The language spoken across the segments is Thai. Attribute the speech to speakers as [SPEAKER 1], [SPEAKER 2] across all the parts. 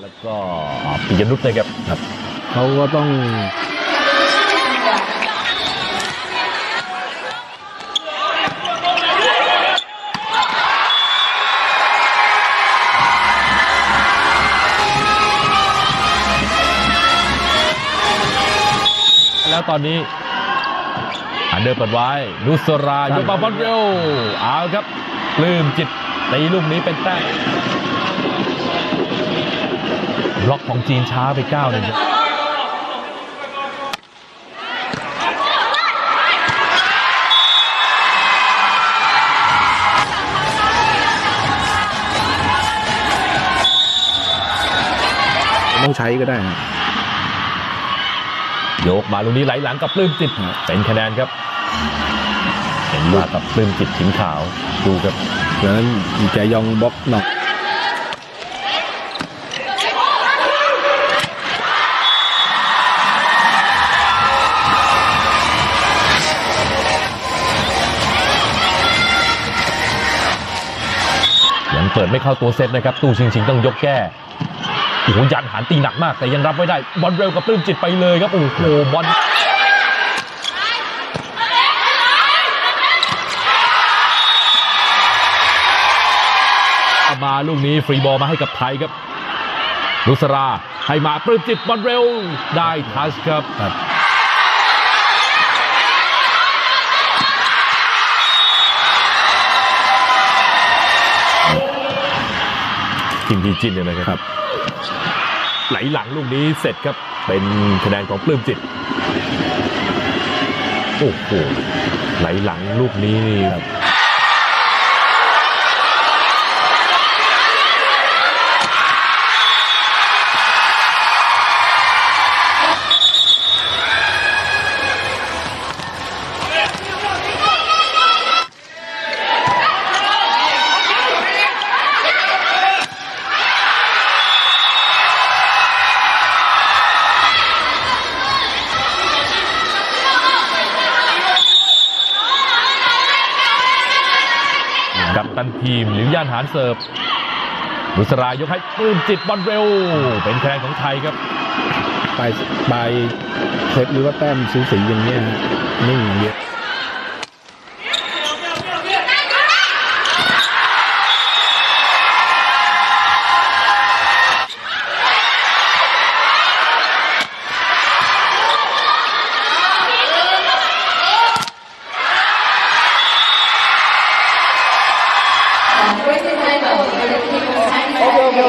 [SPEAKER 1] แล้วก็ปิยนุชนะครับ
[SPEAKER 2] ครับเขาก็ต้อง
[SPEAKER 1] แล้วตอนนี้อันเดอร์เปิดไว้นุสรายกมาบอลเร็วเอาครับปลื้มจิตตีลูกนี้เป็นแต้มบ ล็อกของจีนช้าไปก้าวหนึ่งครับ
[SPEAKER 2] ต้องใช้ก็ได้นะ
[SPEAKER 1] โยกมาลูกนี้ไหลหลังกับปลื้มจิตเป็นคะแนนครับเห็นลูกกับปลื้มจิตถิงขาวดูครับ
[SPEAKER 2] ดังนั้นแจยองบล็อกนอก
[SPEAKER 1] เปิดไม่เข้าตัวเซตนะครับ ตู้ชิงชิงต้องยกแก้โอ้โหยันหันตีหนักมาก แต่ยังรับไว้ได้บอลเร็วกับปลื้มจิตไปเลยครับโอ้โหบอลมาลูกนี้ฟรีบอลมาให้กับไทยครับนุสราให้มาปลื้มจิตบอลเร็วได้ทัชครับ
[SPEAKER 2] ครับ
[SPEAKER 1] จินทีจินเนี่ยนะครับ ไหลหลังลูกนี้เสร็จครับ เป็นคะแนนของปลื้มจิต โอ้โหไหลหลังลูกนี้ ตันทีมหรือย่านหารเสิร์ฟนุสรายกให้ปลื้มจิตบอลเร็ว เป็นคะแนนของไทยครับ
[SPEAKER 2] ไปไปเซตหรือว่าแต้มสูสีอย่างเงี้ยนิ่งอย่างเดียว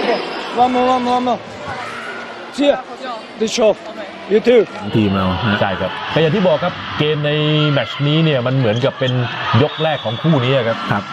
[SPEAKER 3] OK OK OK One more one more one more See The show You too
[SPEAKER 2] ทีมเราฮะ
[SPEAKER 1] ใช่ครับแต่อย่างที่บอกครับเกมในแมตช์นี้เนี่ยมันเหมือนกับเป็นยกแรกของคู่นี้ครับ
[SPEAKER 2] ครับ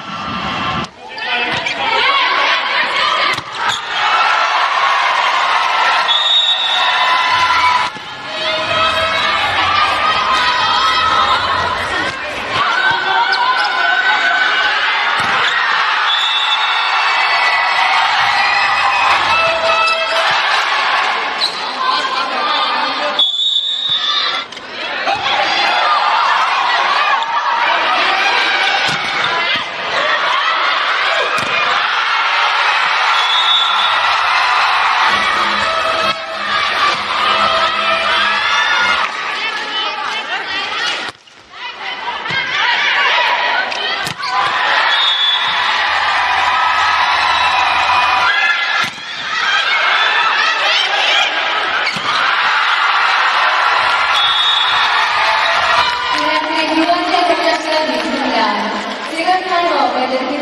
[SPEAKER 2] tener que